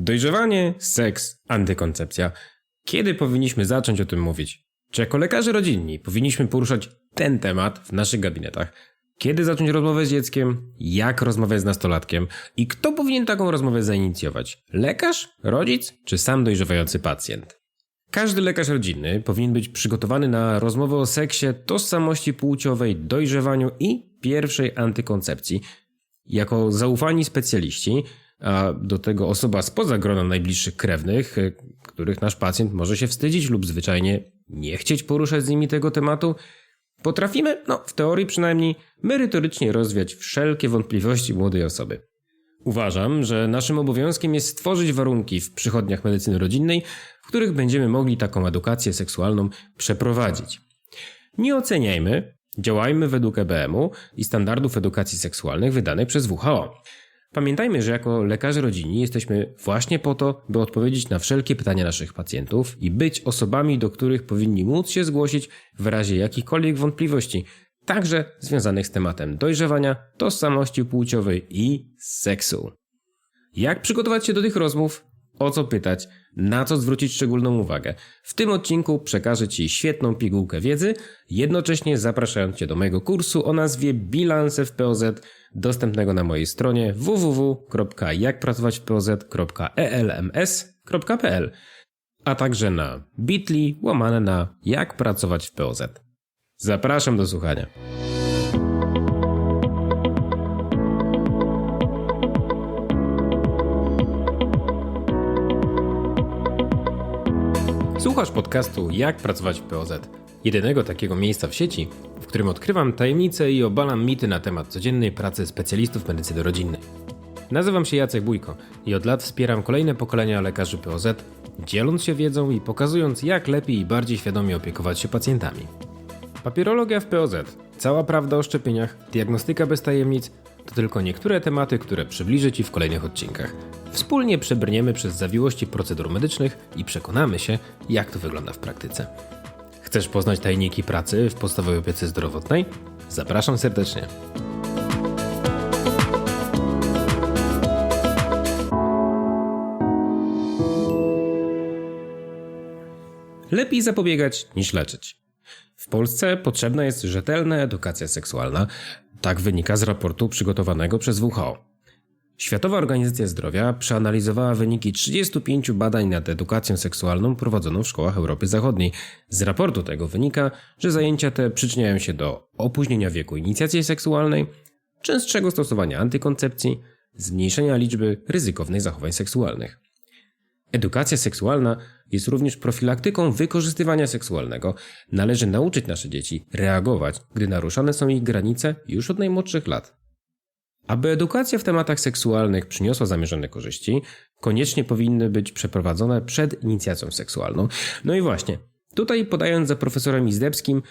Dojrzewanie, seks, antykoncepcja. Kiedy powinniśmy zacząć o tym mówić? Czy jako lekarze rodzinni powinniśmy poruszać ten temat w naszych gabinetach? Kiedy zacząć rozmowę z dzieckiem? Jak rozmawiać z nastolatkiem? I kto powinien taką rozmowę zainicjować? Lekarz, rodzic czy sam dojrzewający pacjent? Każdy lekarz rodzinny powinien być przygotowany na rozmowę o seksie, tożsamości płciowej, dojrzewaniu i pierwszej antykoncepcji. Jako zaufani specjaliści, a do tego osoba spoza grona najbliższych krewnych, y, których nasz pacjent może się wstydzić lub zwyczajnie nie chcieć poruszać z nimi tego tematu, potrafimy, no w teorii przynajmniej, merytorycznie rozwiać wszelkie wątpliwości młodej osoby. Uważam, że naszym obowiązkiem jest stworzyć warunki w przychodniach medycyny rodzinnej, w których będziemy mogli taką edukację seksualną przeprowadzić. Nie oceniajmy, działajmy według EBM-u i standardów edukacji seksualnych wydanych przez WHO. Pamiętajmy, że jako lekarze rodzinni jesteśmy właśnie po to, by odpowiedzieć na wszelkie pytania naszych pacjentów i być osobami, do których powinni móc się zgłosić w razie jakichkolwiek wątpliwości, także związanych z tematem dojrzewania, tożsamości płciowej i seksu. Jak przygotować się do tych rozmów? O co pytać? Na co zwrócić szczególną uwagę? W tym odcinku przekażę Ci świetną pigułkę wiedzy, jednocześnie zapraszając Cię do mojego kursu o nazwie Bilans FPOZ, dostępnego na mojej stronie www.jakpracowaćwpoz.elms.pl, a także na bit.ly łamane na Jak pracować w POZ. Zapraszam do słuchania. Słuchasz podcastu Jak pracować w POZ, jedynego takiego miejsca w sieci, w którym odkrywam tajemnice i obalam mity na temat codziennej pracy specjalistów medycyny rodzinnej. Nazywam się Jacek Bójko i od lat wspieram kolejne pokolenia lekarzy POZ, dzieląc się wiedzą i pokazując, jak lepiej i bardziej świadomie opiekować się pacjentami. Papierologia w POZ, cała prawda o szczepieniach, diagnostyka bez tajemnic to tylko niektóre tematy, które przybliżę Ci w kolejnych odcinkach. Wspólnie przebrniemy przez zawiłości procedur medycznych i przekonamy się, jak to wygląda w praktyce. Chcesz poznać tajniki pracy w podstawowej opiece zdrowotnej? Zapraszam serdecznie. Lepiej zapobiegać niż leczyć. W Polsce potrzebna jest rzetelna edukacja seksualna, tak wynika z raportu przygotowanego przez WHO. Światowa Organizacja Zdrowia przeanalizowała wyniki 35 badań nad edukacją seksualną prowadzoną w szkołach Europy Zachodniej. Z raportu tego wynika, że zajęcia te przyczyniają się do opóźnienia wieku inicjacji seksualnej, częstszego stosowania antykoncepcji, zmniejszenia liczby ryzykownych zachowań seksualnych. Edukacja seksualna jest również profilaktyką wykorzystywania seksualnego. Należy nauczyć nasze dzieci reagować, gdy naruszane są ich granice już od najmłodszych lat. Aby edukacja w tematach seksualnych przyniosła zamierzone korzyści, koniecznie powinny być przeprowadzone przed inicjacją seksualną. No i właśnie, tutaj podając za profesorem Izdebskim,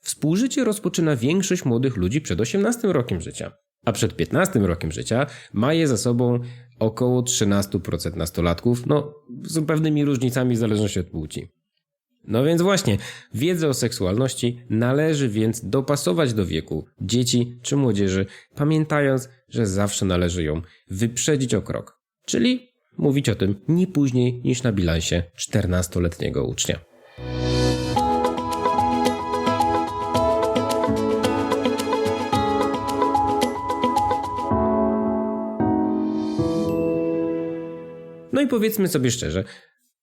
współżycie rozpoczyna większość młodych ludzi przed 18 rokiem życia, a przed 15 rokiem życia ma je za sobą około 13% nastolatków, no z pewnymi różnicami w zależności od płci. No więc właśnie, wiedzę o seksualności należy więc dopasować do wieku dzieci czy młodzieży, pamiętając, że zawsze należy ją wyprzedzić o krok. Czyli mówić o tym nie później niż na bilansie 14-letniego ucznia. Powiedzmy sobie szczerze,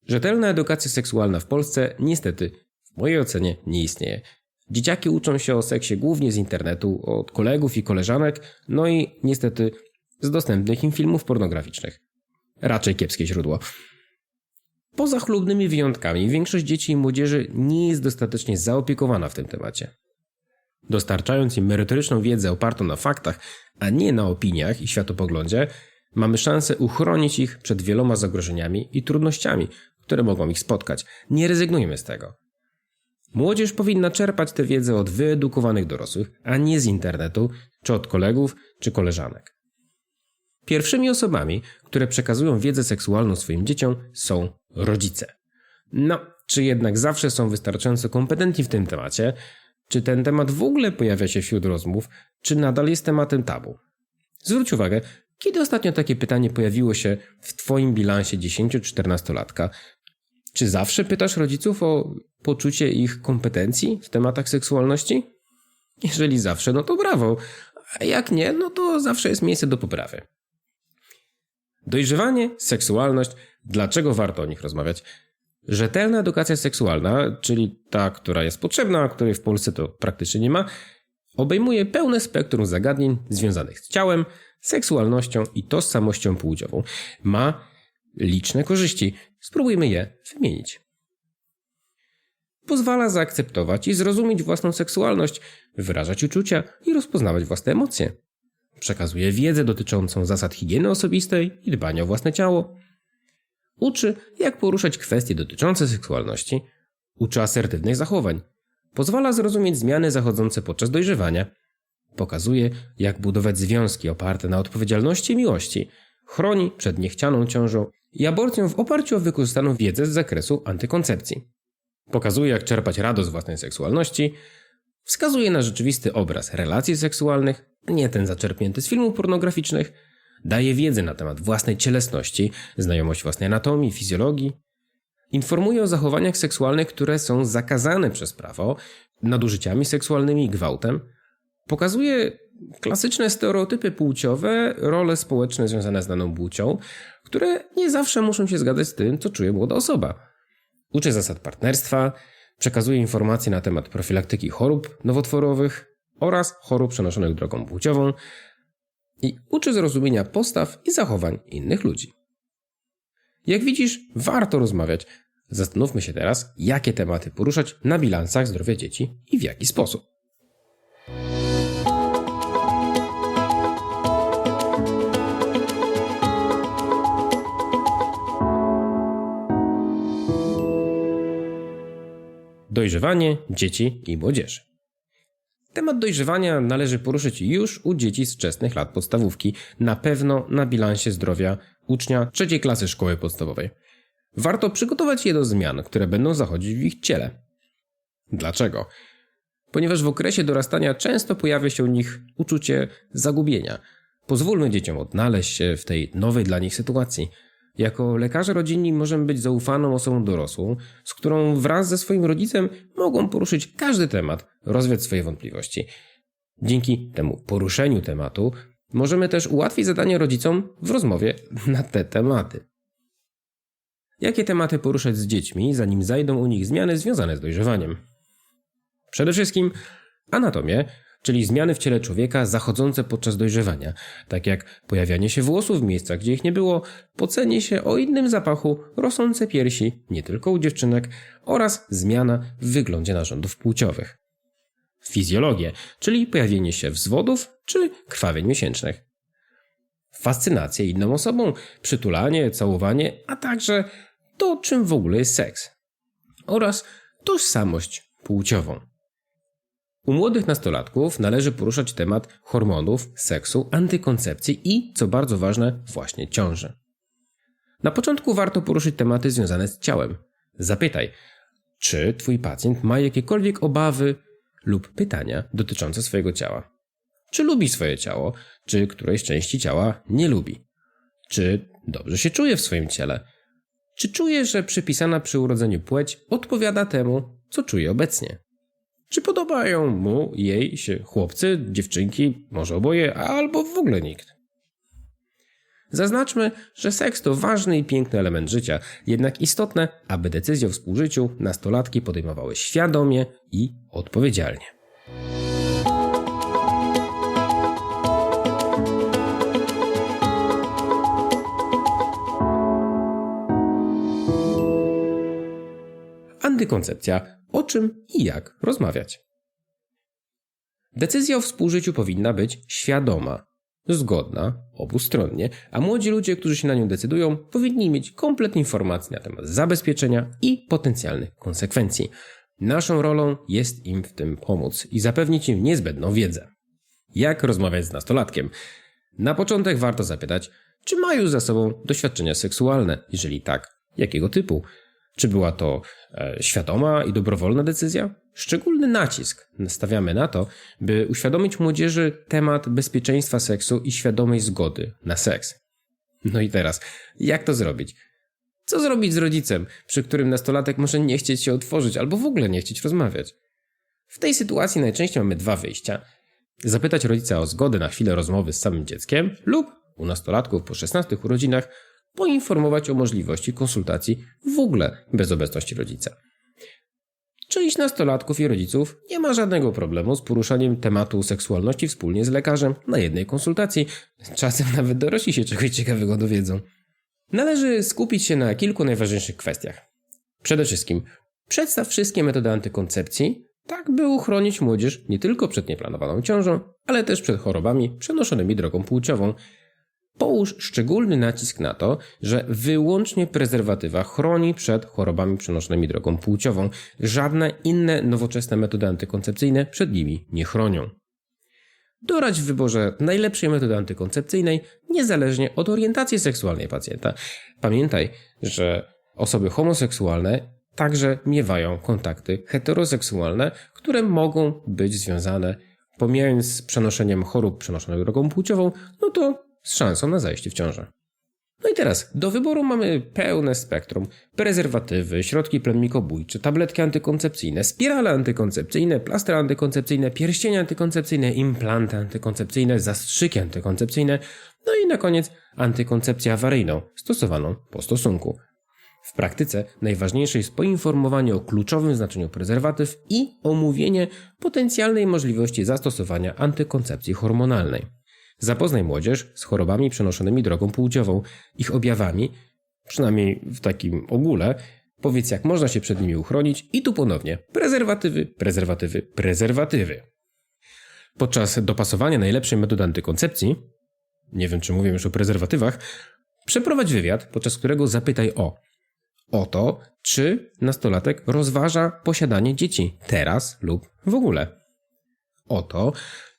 rzetelna edukacja seksualna w Polsce niestety, w mojej ocenie, nie istnieje. Dzieciaki uczą się o seksie głównie z internetu, od kolegów i koleżanek, no i niestety z dostępnych im filmów pornograficznych. Raczej kiepskie źródło. Poza chlubnymi wyjątkami, większość dzieci i młodzieży nie jest dostatecznie zaopiekowana w tym temacie. Dostarczając im merytoryczną wiedzę opartą na faktach, a nie na opiniach i światopoglądzie, Mamy szansę uchronić ich przed wieloma zagrożeniami i trudnościami, które mogą ich spotkać. Nie rezygnujmy z tego. Młodzież powinna czerpać tę wiedzę od wyedukowanych dorosłych, a nie z internetu, czy od kolegów, czy koleżanek. Pierwszymi osobami, które przekazują wiedzę seksualną swoim dzieciom, są rodzice. No, czy jednak zawsze są wystarczająco kompetentni w tym temacie? Czy ten temat w ogóle pojawia się wśród rozmów, czy nadal jest tematem tabu? Zwróć uwagę, Kiedy ostatnio takie pytanie pojawiło się w Twoim bilansie 10-14-latka? Czy zawsze pytasz rodziców o poczucie ich kompetencji w tematach seksualności? Jeżeli zawsze, no to brawo. A jak nie, no to zawsze jest miejsce do poprawy. Dojrzewanie, seksualność, dlaczego warto o nich rozmawiać? Rzetelna edukacja seksualna, czyli ta, która jest potrzebna, a której w Polsce to praktycznie nie ma, obejmuje pełne spektrum zagadnień związanych z ciałem, seksualnością i tożsamością płciową. Ma liczne korzyści. Spróbujmy je wymienić. Pozwala zaakceptować i zrozumieć własną seksualność, wyrażać uczucia i rozpoznawać własne emocje. Przekazuje wiedzę dotyczącą zasad higieny osobistej i dbania o własne ciało. Uczy, jak poruszać kwestie dotyczące seksualności. Uczy asertywnych zachowań. Pozwala zrozumieć zmiany zachodzące podczas dojrzewania. Pokazuje, jak budować związki oparte na odpowiedzialności i miłości. Chroni przed niechcianą ciążą i aborcją w oparciu o wykorzystaną wiedzę z zakresu antykoncepcji. Pokazuje, jak czerpać radość z własnej seksualności. Wskazuje na rzeczywisty obraz relacji seksualnych, nie ten zaczerpnięty z filmów pornograficznych. Daje wiedzę na temat własnej cielesności, znajomość własnej anatomii, fizjologii. Informuje o zachowaniach seksualnych, które są zakazane przez prawo, nadużyciami seksualnymi gwałtem. Pokazuje klasyczne stereotypy płciowe, role społeczne związane z daną płcią, które nie zawsze muszą się zgadzać z tym, co czuje młoda osoba. Uczy zasad partnerstwa, przekazuje informacje na temat profilaktyki chorób nowotworowych oraz chorób przenoszonych drogą płciową i uczy zrozumienia postaw i zachowań innych ludzi. Jak widzisz, warto rozmawiać. Zastanówmy się teraz, jakie tematy poruszać na bilansach zdrowia dzieci i w jaki sposób. Dojrzewanie dzieci i młodzieży. Temat dojrzewania należy poruszyć już u dzieci z wczesnych lat podstawówki, na pewno na bilansie zdrowia ucznia trzeciej klasy szkoły podstawowej. Warto przygotować je do zmian, które będą zachodzić w ich ciele. Dlaczego? Ponieważ w okresie dorastania często pojawia się u nich uczucie zagubienia. Pozwólmy dzieciom odnaleźć się w tej nowej dla nich sytuacji – jako lekarze rodzinni możemy być zaufaną osobą dorosłą, z którą wraz ze swoim rodzicem mogą poruszyć każdy temat, rozwiać swoje wątpliwości. Dzięki temu poruszeniu tematu możemy też ułatwić zadanie rodzicom w rozmowie na te tematy. Jakie tematy poruszać z dziećmi, zanim zajdą u nich zmiany związane z dojrzewaniem? Przede wszystkim anatomię, czyli zmiany w ciele człowieka zachodzące podczas dojrzewania, tak jak pojawianie się włosów w miejscach, gdzie ich nie było, pocenie się o innym zapachu, rosnące piersi, nie tylko u dziewczynek, oraz zmiana w wyglądzie narządów płciowych. Fizjologię, czyli pojawienie się wzwodów czy krwawień miesięcznych. Fascynację inną osobą, przytulanie, całowanie, a także to, czym w ogóle jest seks. Oraz tożsamość płciową. U młodych nastolatków należy poruszać temat hormonów, seksu, antykoncepcji i, co bardzo ważne, właśnie ciąży. Na początku warto poruszyć tematy związane z ciałem. Zapytaj, czy twój pacjent ma jakiekolwiek obawy lub pytania dotyczące swojego ciała. Czy lubi swoje ciało, czy którejś części ciała nie lubi? Czy dobrze się czuje w swoim ciele? Czy czuje, że przypisana przy urodzeniu płeć odpowiada temu, co czuje obecnie? Czy podobają mu, jej się chłopcy, dziewczynki, może oboje, albo w ogóle nikt? Zaznaczmy, że seks to ważny i piękny element życia, jednak istotne, aby decyzje o współżyciu nastolatki podejmowały świadomie i odpowiedzialnie. Antykoncepcja o czym i jak rozmawiać. Decyzja o współżyciu powinna być świadoma, zgodna, obustronnie, a młodzi ludzie, którzy się na nią decydują, powinni mieć kompletne informacje na temat zabezpieczenia i potencjalnych konsekwencji. Naszą rolą jest im w tym pomóc i zapewnić im niezbędną wiedzę. Jak rozmawiać z nastolatkiem? Na początek warto zapytać, czy mają za sobą doświadczenia seksualne, jeżeli tak, jakiego typu? Czy była to e, świadoma i dobrowolna decyzja? Szczególny nacisk stawiamy na to, by uświadomić młodzieży temat bezpieczeństwa seksu i świadomej zgody na seks. No i teraz, jak to zrobić? Co zrobić z rodzicem, przy którym nastolatek może nie chcieć się otworzyć albo w ogóle nie chcieć rozmawiać? W tej sytuacji najczęściej mamy dwa wyjścia. Zapytać rodzica o zgodę na chwilę rozmowy z samym dzieckiem lub u nastolatków po 16 urodzinach poinformować o możliwości konsultacji w ogóle bez obecności rodzica. Część nastolatków i rodziców nie ma żadnego problemu z poruszaniem tematu seksualności wspólnie z lekarzem na jednej konsultacji. Czasem nawet dorośli się czegoś ciekawego dowiedzą. Należy skupić się na kilku najważniejszych kwestiach. Przede wszystkim przedstaw wszystkie metody antykoncepcji, tak by uchronić młodzież nie tylko przed nieplanowaną ciążą, ale też przed chorobami przenoszonymi drogą płciową. Połóż szczególny nacisk na to, że wyłącznie prezerwatywa chroni przed chorobami przenoszonymi drogą płciową. Żadne inne nowoczesne metody antykoncepcyjne przed nimi nie chronią. Dorać w wyborze najlepszej metody antykoncepcyjnej niezależnie od orientacji seksualnej pacjenta. Pamiętaj, że osoby homoseksualne także miewają kontakty heteroseksualne, które mogą być związane, pomijając przenoszeniem chorób przenoszonych drogą płciową, no to z szansą na zajście w ciążę. No i teraz, do wyboru mamy pełne spektrum. Prezerwatywy, środki plemnikobójcze, tabletki antykoncepcyjne, spirale antykoncepcyjne, plastry antykoncepcyjne, pierścienie antykoncepcyjne, implanty antykoncepcyjne, zastrzyki antykoncepcyjne, no i na koniec antykoncepcję awaryjną, stosowaną po stosunku. W praktyce najważniejsze jest poinformowanie o kluczowym znaczeniu prezerwatyw i omówienie potencjalnej możliwości zastosowania antykoncepcji hormonalnej. Zapoznaj młodzież z chorobami przenoszonymi drogą płciową, ich objawami, przynajmniej w takim ogóle, powiedz jak można się przed nimi uchronić i tu ponownie prezerwatywy, prezerwatywy, prezerwatywy. Podczas dopasowania najlepszej metody antykoncepcji, nie wiem czy mówię już o prezerwatywach, przeprowadź wywiad, podczas którego zapytaj o o to, czy nastolatek rozważa posiadanie dzieci teraz lub w ogóle. O to,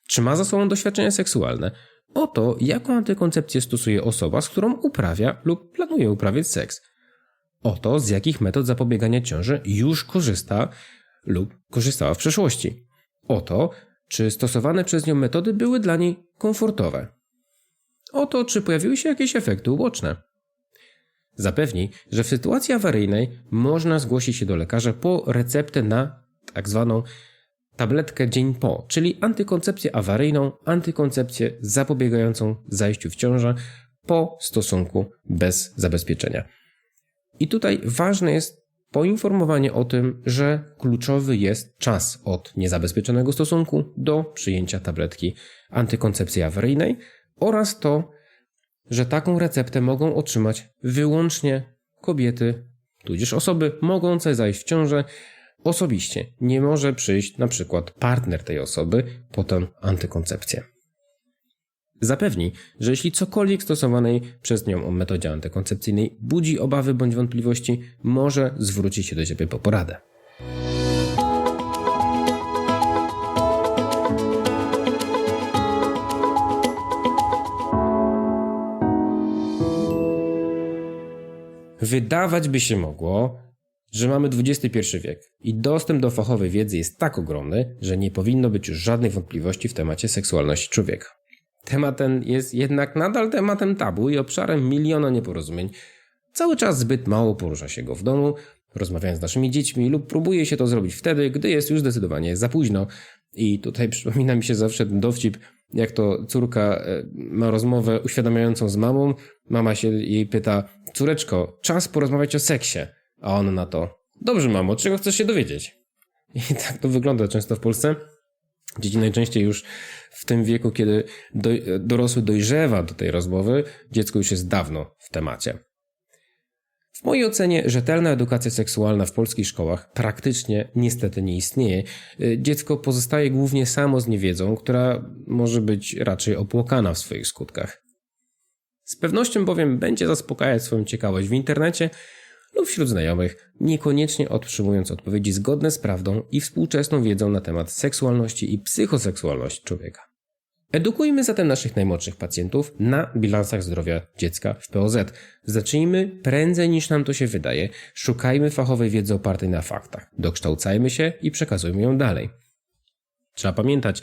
czy ma za sobą doświadczenia seksualne. O to, jaką antykoncepcję stosuje osoba, z którą uprawia lub planuje uprawiać seks. O to, z jakich metod zapobiegania ciąży już korzysta lub korzystała w przeszłości. O to, czy stosowane przez nią metody były dla niej komfortowe. O to, czy pojawiły się jakieś efekty uboczne. Zapewni, że w sytuacji awaryjnej można zgłosić się do lekarza po receptę na tak zwaną tabletkę dzień po, czyli antykoncepcję awaryjną, antykoncepcję zapobiegającą zajściu w ciążę po stosunku bez zabezpieczenia. I tutaj ważne jest poinformowanie o tym, że kluczowy jest czas od niezabezpieczonego stosunku do przyjęcia tabletki antykoncepcji awaryjnej oraz to, że taką receptę mogą otrzymać wyłącznie kobiety, tudzież osoby mogące zajść w ciążę osobiście. Nie może przyjść na przykład partner tej osoby po tę antykoncepcję. Zapewni, że jeśli cokolwiek stosowanej przez nią o metodzie antykoncepcyjnej budzi obawy bądź wątpliwości, może zwrócić się do Ciebie po poradę. Wydawać by się mogło, że mamy XXI wiek i dostęp do fachowej wiedzy jest tak ogromny, że nie powinno być już żadnej wątpliwości w temacie seksualności człowieka. Temat ten jest jednak nadal tematem tabu i obszarem miliona nieporozumień. Cały czas zbyt mało porusza się go w domu, rozmawiając z naszymi dziećmi lub próbuje się to zrobić wtedy, gdy jest już zdecydowanie za późno. I tutaj przypomina mi się zawsze ten dowcip, jak to córka e, ma rozmowę uświadamiającą z mamą, mama się jej pyta, córeczko, czas porozmawiać o seksie. A on na to, dobrze mamo, czego chcesz się dowiedzieć? I tak to wygląda często w Polsce. Dzieci najczęściej już w tym wieku, kiedy do, dorosły dojrzewa do tej rozmowy, dziecko już jest dawno w temacie. W mojej ocenie rzetelna edukacja seksualna w polskich szkołach praktycznie niestety nie istnieje. Dziecko pozostaje głównie samo z niewiedzą, która może być raczej opłokana w swoich skutkach. Z pewnością bowiem będzie zaspokajać swoją ciekawość w internecie lub wśród znajomych, niekoniecznie otrzymując odpowiedzi zgodne z prawdą i współczesną wiedzą na temat seksualności i psychoseksualności człowieka. Edukujmy zatem naszych najmłodszych pacjentów na bilansach zdrowia dziecka w POZ. Zacznijmy prędzej niż nam to się wydaje. Szukajmy fachowej wiedzy opartej na faktach. Dokształcajmy się i przekazujmy ją dalej. Trzeba pamiętać,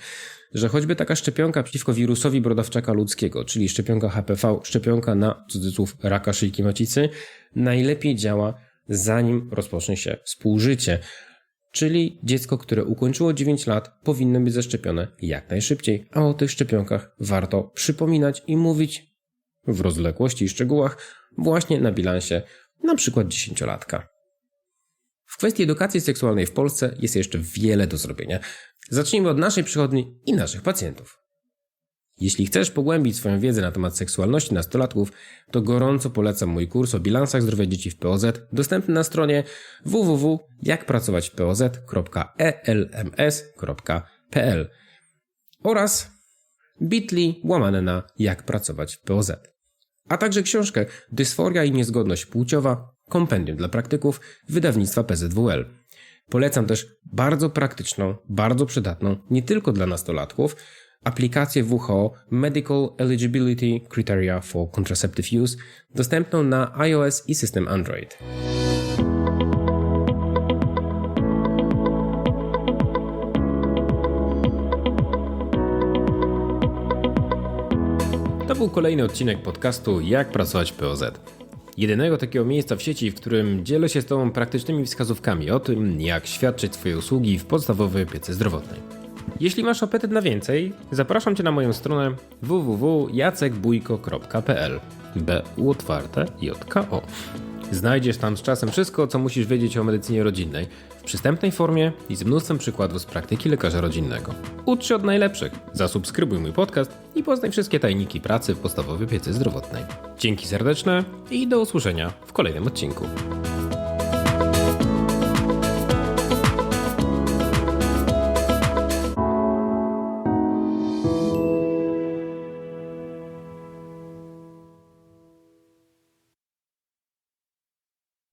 że choćby taka szczepionka przeciwko wirusowi brodawczaka ludzkiego, czyli szczepionka HPV, szczepionka na cudzysłów raka szyjki macicy, najlepiej działa zanim rozpocznie się współżycie. Czyli dziecko, które ukończyło 9 lat, powinno być zaszczepione jak najszybciej, a o tych szczepionkach warto przypominać i mówić w rozległości i szczegółach właśnie na bilansie na przykład dziesięciolatka. W kwestii edukacji seksualnej w Polsce jest jeszcze wiele do zrobienia. Zacznijmy od naszej przychodni i naszych pacjentów. Jeśli chcesz pogłębić swoją wiedzę na temat seksualności nastolatków, to gorąco polecam mój kurs o bilansach zdrowia dzieci w POZ, dostępny na stronie www.jakpracowaćwpoz.elms.pl oraz bit.ly łamane na jak pracować w POZ. A także książkę Dysforia i niezgodność płciowa, kompendium dla praktyków wydawnictwa PZWL. Polecam też bardzo praktyczną, bardzo przydatną, nie tylko dla nastolatków, aplikację WHO Medical Eligibility Criteria for Contraceptive Use, dostępną na iOS i system Android. To był kolejny odcinek podcastu Jak pracować w POZ. Jedynego takiego miejsca w sieci, w którym dzielę się z Tobą praktycznymi wskazówkami o tym, jak świadczyć swoje usługi w podstawowej opiece zdrowotnej. Jeśli masz apetyt na więcej, zapraszam Cię na moją stronę www.jacekbójko.pl B J-K-O. Znajdziesz tam z czasem wszystko, co musisz wiedzieć o medycynie rodzinnej w przystępnej formie i z mnóstwem przykładów z praktyki lekarza rodzinnego. Ucz się od najlepszych, zasubskrybuj mój podcast i poznaj wszystkie tajniki pracy w podstawowej opiece zdrowotnej. Dzięki serdeczne i do usłyszenia w kolejnym odcinku.